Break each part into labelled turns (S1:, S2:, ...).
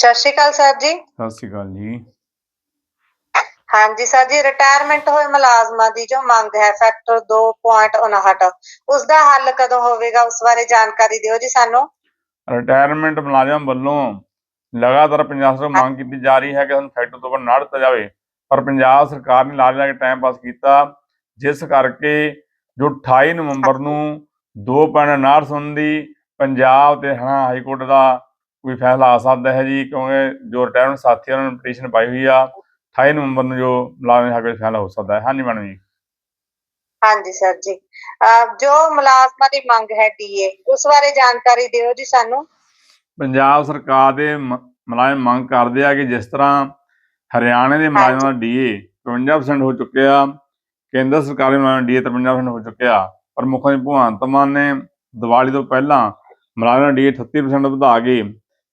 S1: ਸਤਿ ਸ਼੍ਰੀ ਅਕਾਲ ਸਰ ਜੀ।
S2: ਸਤਿ ਸ਼੍ਰੀ ਅਕਾਲ ਜੀ।
S1: ਹਾਂਜੀ ਸਰ ਜੀ ਰਿਟਾਇਰਮੈਂਟ ਹੋਏ ਮੁਲਾਜ਼ਮਾਂ ਦੀ ਜੋ ਮੰਗ ਹੈ ਫੈਕਟਰ 2.59 ਉਸ ਦਾ ਹੱਲ ਕਦੋਂ ਹੋਵੇਗਾ ਉਸ ਬਾਰੇ ਜਾਣਕਾਰੀ ਦਿਓ ਜੀ ਸਾਨੂੰ।
S2: ਰਿਟਾਇਰਮੈਂਟ ਮੁਲਾਜ਼ਮ ਵੱਲੋਂ ਲਗਾਤਾਰ ਪੰਜਾਬ ਸਰਕਾਰ ਮੰਗ ਕੀਤੀ ਜਾ ਰਹੀ ਹੈ ਕਿ ਸਾਨੂੰ ਫੈਕਟਰ ਤੋਂ ਨਾ ਦਿੱਤਾ ਜਾਵੇ। ਪਰ ਪੰਜਾਬ ਸਰਕਾਰ ਨੇ ਲਾਜ ਲਾ ਕੇ ਟਾਈਮ ਪਾਸ ਕੀਤਾ ਜਿਸ ਕਰਕੇ ਜੋ 28 ਨਵੰਬਰ ਨੂੰ 2.59 ਸੰਬੰਧੀ ਪੰਜਾਬ ਤੇ ਹਰਿਆਣਾ ਹਾਈ ਕੋਰਟ ਦਾ ਕੋਈ ਫੈਸਲਾ ਆ ਸਕਦਾ ਹੈ ਜੀ ਕਿਉਂਕਿ ਜੋ ਰਿਟਾਇਰਮੈਂਟ ਸਾਥੀ ਉਹਨਾਂ ਨੇ ਪਟੀਸ਼ਨ ਪਾਈ ਹੋਈ ਆ 28 ਨਵੰਬਰ ਨੂੰ ਜੋ ਮੁਲਾਜ਼ਮ ਹੱਕ ਵਿੱਚ ਫੈਸਲਾ ਹੋ ਸਕਦਾ ਹੈ। ਹਾਂਜੀ ਮੈਡਮ ਜੀ।
S1: ਹਾਂਜੀ ਸਰ ਜੀ। ਜੋ ਮੁਲਾਜ਼ਮਾਂ ਦੀ ਮੰਗ ਹੈ ਡੀਏ ਉਸ ਬਾਰੇ ਜਾਣਕਾਰੀ ਦਿਓ ਜੀ ਸਾਨੂੰ।
S2: ਪੰਜਾਬ ਸਰਕਾਰ ਦੇ ਮੁਲਾਜ਼ਮ ਮੰਗ ਕਰਦੇ ਆ ਕਿ ਜਿਸ ਤਰ੍ਹਾਂ ਹਰਿਆਣੇ ਦੇ ਮੁਲਾਜ਼ਮਾਂ ਦਾ ਡੀਏ 52% ਹੋ ਚੁੱਕਿਆ ਕੇਂਦਰ ਸਰਕਾਰ ਦੇ ਮੁਲਾਜ਼ਮਾਂ ਦਾ ਡੀਏ 53% ਹੋ ਚੁੱਕਿਆ ਪਰ ਮੁੱਖ ਮੰਤਰੀ ਭਗਵੰਤ ਮਾਨ ਨੇ ਦੀਵਾਲੀ ਤੋਂ ਪਹਿਲਾਂ ਮੁਲਾਜ਼ਮਾਂ ਦਾ ਡੀਏ 38% ਵਧਾ ਕੇ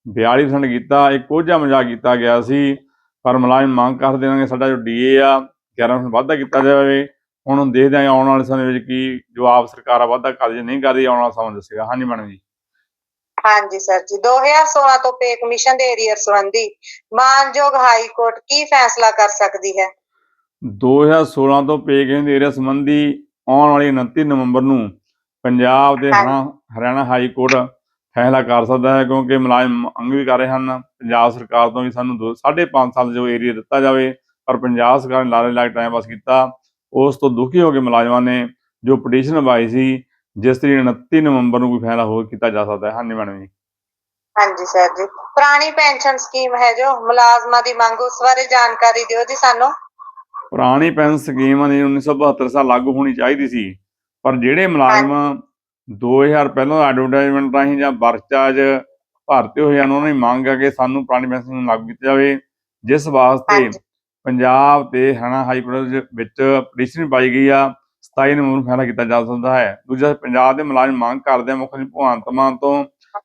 S2: 42% ਕੀਤਾ ਇੱਕ ਕੋਝਾ ਮਜ਼ਾਕ ਕੀਤਾ ਗਿਆ ਸੀ। ਪਰ ਮੁਲਾਜ਼ਮ ਮੰਗ ਕਰਦੇ ਨੇ ਕਿ ਸਾਡਾ ਜੋ ਡੀਏ ਆ 11% ਵਾਧਾ ਕੀਤਾ ਜਾਵੇ। ਹੁਣ ਹੁਣ ਦੇਖਦੇ ਹਾਂ ਆਉਣ ਵਾਲੇ ਸਮੇਂ ਵਿੱਚ ਕੀ ਜਵਾਬ ਸਰਕਾਰ ਆ ਵਾਧਾ ਕਰਦੀ ਜਾਂ ਨਹੀਂ ਕਰਦੀ ਆਉਣ ਵਾਲਾ ਸਮਾਂ ਦੱਸੇਗਾ। ਹਾਂਜੀ ਮੈਡਮ ਜੀ।
S1: ਹਾਂਜੀ ਸਰ ਜੀ 2016 ਤੋਂ ਪੇ ਕਮਿਸ਼ਨ ਦੇ ਏਰੀਅਰ ਸੰਬੰਧੀ ਮਾਨਯੋਗ ਹਾਈ ਕੋਰਟ ਕੀ ਫੈਸਲਾ ਕਰ ਸਕਦੀ ਹੈ?
S2: 2016 ਤੋਂ ਪੇ ਦੇ ਏਰੀਆ ਸੰਬੰਧੀ ਆਉਣ ਵਾਲੀ 29 ਨਵੰਬਰ ਨੂੰ ਪੰਜਾਬ ਦੇ ਹਰਿਆਣਾ ਹਾਈ ਕੋਰਟ ਫੈਸਲਾ ਕਰ ਸਕਦਾ ਹੈ ਕਿਉਂਕਿ ਮੁਲਾਜ਼ਮ ਮੰਗ ਵੀ ਕਰ ਰਹੇ ਹਨ। ਪੰਜਾਬ ਸਰਕਾਰ ਤੋਂ ਵੀ ਸਾਨੂੰ ਦੋ- ਸਾਢੇ ਪੰਜ ਸਾਲ ਜੋ ਏਰੀਆ ਦਿੱਤਾ ਜਾਵੇ ਪਰ ਪੰਜਾਬ ਸਰਕਾਰ ਨੇ ਲਾਰੇ ਲਾ ਕੇ ਟਾਈਮ ਪਾਸ ਕੀਤਾ। ਉਸ ਤੋਂ ਦੁਖੀ ਹੋ ਕੇ ਮੁਲਾਜ਼ਮਾਂ ਨੇ ਜੋ ਪਟੀਸ਼ਨ ਪਾਈ ਸੀ ਜਿਸ ਤਰੀਕ 29 ਨਵੰਬਰ ਨੂੰ ਕੋਈ ਫੈਸਲਾ ਹੋਰ ਕੀਤਾ ਜਾ ਸਕਦਾ ਹੈ। ਹਾਂਜੀ ਮੈਡਮ ਜੀ।
S1: ਹਾਂਜੀ ਸਰ ਜੀ। ਪੁਰਾਣੀ ਪੈਨਸ਼ਨ ਸਕੀਮ ਹੈ ਜੋ ਮੁਲਾਜ਼ਮਾਂ ਦੀ ਮੰਗ ਉਸ ਬਾਰੇ ਜਾਣਕਾਰੀ ਦਿਓ ਜੀ ਸਾਨੂੰ।
S2: ਪੁਰਾਣੀ ਪੈਨਸ਼ਨ ਸਕੀਮ ਦੀ 1972 ਸਾਲ ਲਾਗੂ ਹੋਣੀ ਚਾਹੀਦੀ ਸੀ ਪਰ ਜਿਹੜੇ ਮੁਲਾਜ਼ਮ 2000 ਪਹਿਲਾਂ ਐਡਵਰਟਾਈਜ਼ਮੈਂਟ ਰਾਹੀਂ ਜਾਂ ਵਰਚਾਜ ਭਰਤੇ ਹੋਏ ਹਨ ਉਹਨਾਂ ਦੀ ਮੰਗ ਹੈ ਕਿ ਸਾਨੂੰ ਪੁਰਾਣੀ ਪੈਨਸ਼ਨ ਨੂੰ ਲਾਗੂ ਕੀਤਾ ਜਾਵੇ ਜਿਸ ਵਾਸਤੇ। ਪੰਜਾਬ ਤੇ ਹਰਿਆਣਾ ਹਾਈ ਕੋਰਟ ਵਿੱਚ ਪਟੀਸ਼ਨ ਪਾਈ ਗਈ ਆ 27 ਨਵੰਬਰ ਨੂੰ ਫੈਸਲਾ ਕੀਤਾ ਜਾ ਸਕਦਾ ਹੈ। ਦੂਜਾ ਪੰਜਾਬ ਦੇ ਮੁਲਾਜ਼ਮ ਮੰਗ ਕਰਦੇ ਆ ਮੁੱਖ ਮੰਤਰੀ ਭਗਵੰਤ ਮਾਨ ਤੋਂ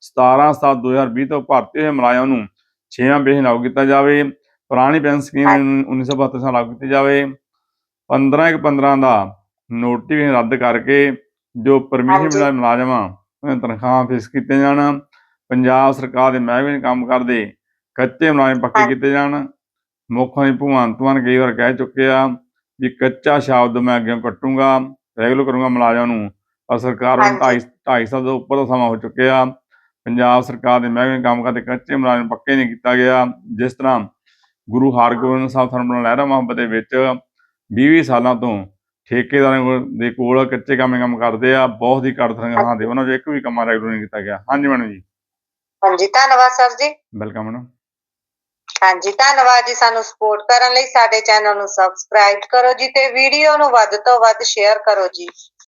S2: 17 ਸਤੰਬਰ 2020 ਤੋਂ ਭਰਤੀ ਹੋਏ ਮੁਲਾਜ਼ਮਾਂ ਨੂੰ 6ਵਾਂ ਪੈਨਸ਼ਨ ਲਾਗੂ ਕੀਤਾ ਜਾਵੇ। ਪੁਰਾਣੀ ਪੈਨਸ਼ਨ ਸਕੀਮ 1972 ਸਾਲ ਲਾਗੂ ਕੀਤੀ ਜਾਵੇ। 15 ਇੱਕ 15 ਦਾ ਨੋਟੀਫਿਕੇਸ਼ਨ ਰੱਦ ਕਰਕੇ ਜੋ ਪਰਮਿਸ਼ਨ। ਮਿਲਾ ਮੁਲਾਜ਼ਮਾਂ ਉਹਨਾਂ ਦੀਆਂ ਤਨਖਾਹਾਂ ਫਿਕਸ ਕੀਤੀਆਂ ਜਾਣ ਪੰਜਾਬ ਸਰਕਾਰ ਦੇ ਮਹਿਕਮੇ ਕੰਮ ਕਰਦੇ ਕੱਚੇ ਮੁਲਾਜ਼ਮ ਪੱਕੇ। ਕੀਤੇ ਜਾਣ ਮੁੱਖ ਮੰਤਰੀ ਭਗਵੰਤ ਮਾਨ ਕਈ ਵਾਰ ਕਹਿ ਚੁੱਕੇ ਆ ਵੀ ਕੱਚਾ ਸ਼ਬਦ ਮੈਂ ਅੱਗੇ ਕੱਟੂੰਗਾ ਰੈਗੂਲਰ ਕਰੂੰਗਾ ਮੁਲਾਜ਼ਮਾਂ ਨੂੰ ਪਰ ਸਰਕਾਰ ਨੂੰ
S1: ਹਾਂਜੀ।
S2: ਢਾਈ ਢਾਈ ਸਾਲ ਤੋਂ ਉੱਪਰ ਦਾ ਸਮਾਂ ਹੋ ਚੁੱਕਿਆ ਪੰਜਾਬ ਸਰਕਾਰ ਦੇ ਮਹਿਕਮੇ ਕੰਮ ਕਰਦੇ ਕੱਚੇ ਮੁਲਾਜ਼ਮ ਪੱਕੇ ਨਹੀਂ ਕੀਤਾ ਗਿਆ ਜਿਸ ਤਰ੍ਹਾਂ ਗੁਰੂ ਹਰਗੋਬਿੰਦ ਸਾਹਿਬ ਤੁਹਾਨੂੰ ਲਹਿਰਾ ਮੁਹੱਬਤ ਦੇ ਵਿੱਚ 20 ਸਾਲਾਂ ਤੋਂ ਠੇਕੇਦਾਰਾਂ ਦੇ ਕੋਲ ਕੱਚੇ ਕੰਮ ਕੰਮ ਕਰਦੇ ਆ ਬਹੁਤ ਹੀ ਘੱਟ ਤਨਖਾਹਾਂ ਦੇ ਉਹਨਾਂ 'ਚੋਂ ਇੱਕ ਵੀ ਕੰਮ ਰੈਗੂਲਰ ਨਹੀਂ ਕੀਤਾ ਗਿਆ। ਹਾਂਜੀ ਮੈਡਮ ਜੀ।
S1: ਹਾਂਜੀ ਧੰਨਵਾਦ ਸਰ ਜੀ।
S2: Welcome madam.
S1: ਹਾਂਜੀ ਧੰਨਵਾਦ ਜੀ ਸਾਨੂੰ ਸਪੋਰਟ ਕਰਨ ਲਈ। ਸਾਡੇ ਚੈਨਲ ਨੂੰ ਸਬਸਕ੍ਰਾਈਬ ਕਰੋ ਜੀ ਤੇ ਵੀਡੀਓ ਨੂੰ ਵੱਧ ਤੋਂ ਵੱਧ ਸ਼ੇਅਰ ਕਰੋ ਜੀ।